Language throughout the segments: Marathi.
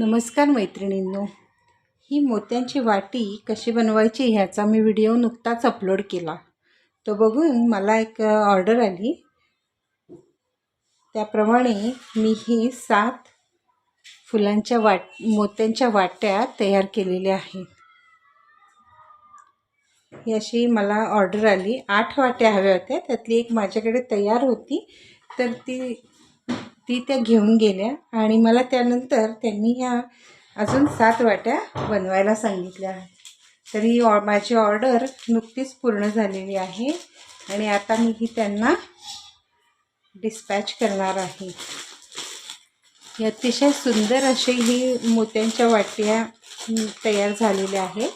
नमस्कार मैत्रिणींनो. ही मोत्यांची वाटी कशी बनवायची ह्याचा मी व्हिडिओ नुकताच अपलोड केला. तो बघून मला एक ऑर्डर आली. त्याप्रमाणे मी ही सात फुलांच्या वाट मोत्यांच्या वाट्या तयार केलेल्या आहेत. ही अशी मला ऑर्डर आली. आठ वाट्या हव्या होत्या. त्यातली एक माझ्याकडे तयार होती. तर ती ती त्या घेऊन गेल्या आणि मला त्यानंतर त्यांनी ह्या अजून सात वाट्या बनवायला सांगितल्या. तरी ही ऑ माझी ऑर्डर नुकतीच पूर्ण झालेली आहे आणि आता मी ही त्यांना डिस्पॅच करणार आहे. ही अतिशय सुंदर अशी ही मोत्यांच्या वाट्या तयार झालेल्या आहेत.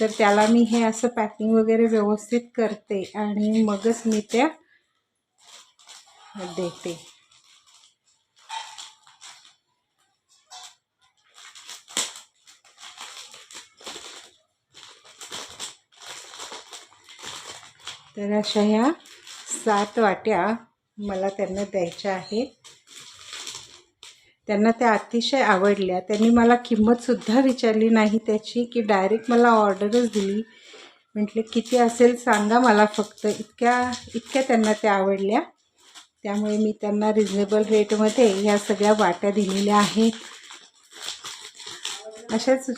तर त्याला मी हे असं पॅकिंग वगैरे व्यवस्थित करते आणि मगच मी त्या देते. तर अशा ह्या सात वाट्या मला त्यांना द्यायच्या आहेत. त्यांना त्या अतिशय आवडल्या. त्यांनी मला किंमतसुद्धा विचारली नाही त्याची की डायरेक्ट मला ऑर्डरच दिली. म्हटले किती असेल सांगा मला फक्त. इतक्या इतक्या त्यांना त्या आवडल्या. त्यामुळे मी त्यांना रिजनेबल रेटमध्ये ह्या सगळ्या वाट्या दिलेल्या आहेत. अशाच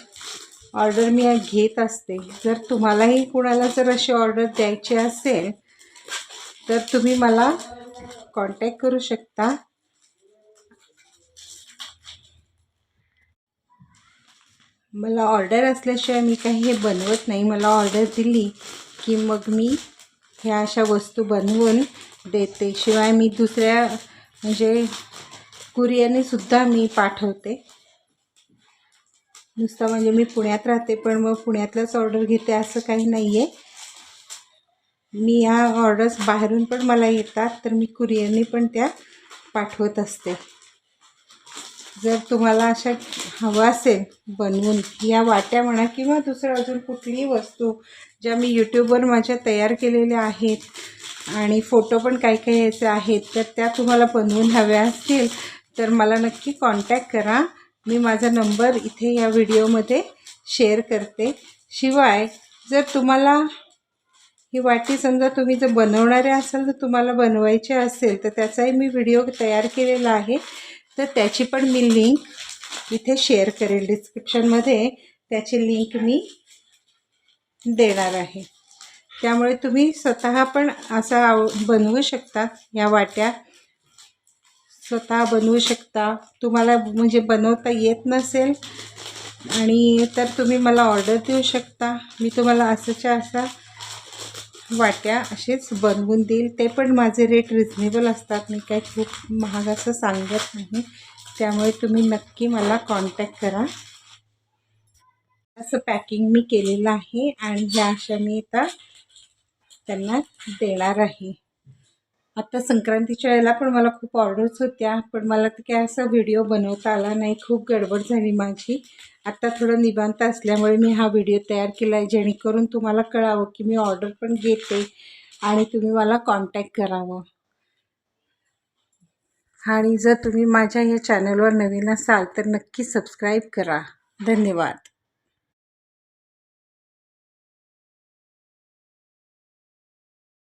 ऑर्डर मी घेत असते. जर तुम्हालाही कुणाला जर अशी ऑर्डर द्यायची असेल तर तुम्ही मला कॉन्टॅक्ट करू शकता. मला ऑर्डर असल्याशिवाय मी काही हे बनवत नाही. मला ऑर्डर दिली की मग मी ह्या अशा वस्तू बनवून देते. शिवाय मी दुसऱ्या म्हणजे कुरिअरने सुद्धा मी पाठवते. नुसतं म्हणजे मी पुण्यात राहते पण मग पुण्यातलाच ऑर्डर घेते असं काही नाही आहे मी ह्या ऑर्डर्स बाहेरून पण मला येतात तर मी कुरिअरने पण त्या पाठवत असते. जर तुम्हाला अशा हवं असेल बनवून या वाट्या म्हणा किंवा दुसरं अजून कुठलीही वस्तू ज्या मी यूट्यूबवर माझ्या तयार केलेल्या आहेत आणि फोटो पण काही काही याचे आहेत तर त्या तुम्हाला बनवून हव्या असतील तर मला नक्की कॉन्टॅक्ट करा. मी माझा नंबर इथे या व्हिडिओमध्ये शेअर करते. शिवाय जर तुम्हाला ही वाटी समजा तुम्ही जर बनवणारे असाल तर तुम्हाला बनवायचे असेल तर त्याचाही मी व्हिडिओ तयार केलेला आहे. तर त्याची पण मी लिंक इथे शेअर करेल डिस्क्रिप्शनमध्ये त्याची लिंक मी देणार आहे. त्यामुळे तुम्ही स्वतः पण असा आव बनवू शकता या वाट्या. स्वतः बनवू शकता. तुम्हाला म्हणजे बनवता येत नसेल आणि तर तुम्ही मला ऑर्डर देऊ शकता. मी तुम्हाला असंच्या असा वाट्या असेच बनवून देईल. ते पण माझे रेट रिजनेबल असतात. मी काही खूप महाग असं सांगत नाही. त्यामुळे तुम्ही नक्की मला कॉन्टॅक्ट करा. असं पॅकिंग मी केलेलं आहे आणि ह्या अशा मी आता त्यांना देणार आहे. आता संक्रांतीच्या वेळेला पण मला खूप ऑर्डर्स होत्या पण मला ते काय असा व्हिडिओ बनवता आला नाही. खूप गडबड झाली माझी. आत्ता थोडं निवांत असल्यामुळे मी हा व्हिडिओ तयार केला आहे जेणेकरून तुम्हाला कळावं की मी ऑर्डर पण घेते आणि तुम्ही मला कॉन्टॅक्ट करावं. आणि जर तुम्ही माझ्या या चॅनलवर नवीन असाल तर नक्की सबस्क्राईब करा. धन्यवाद.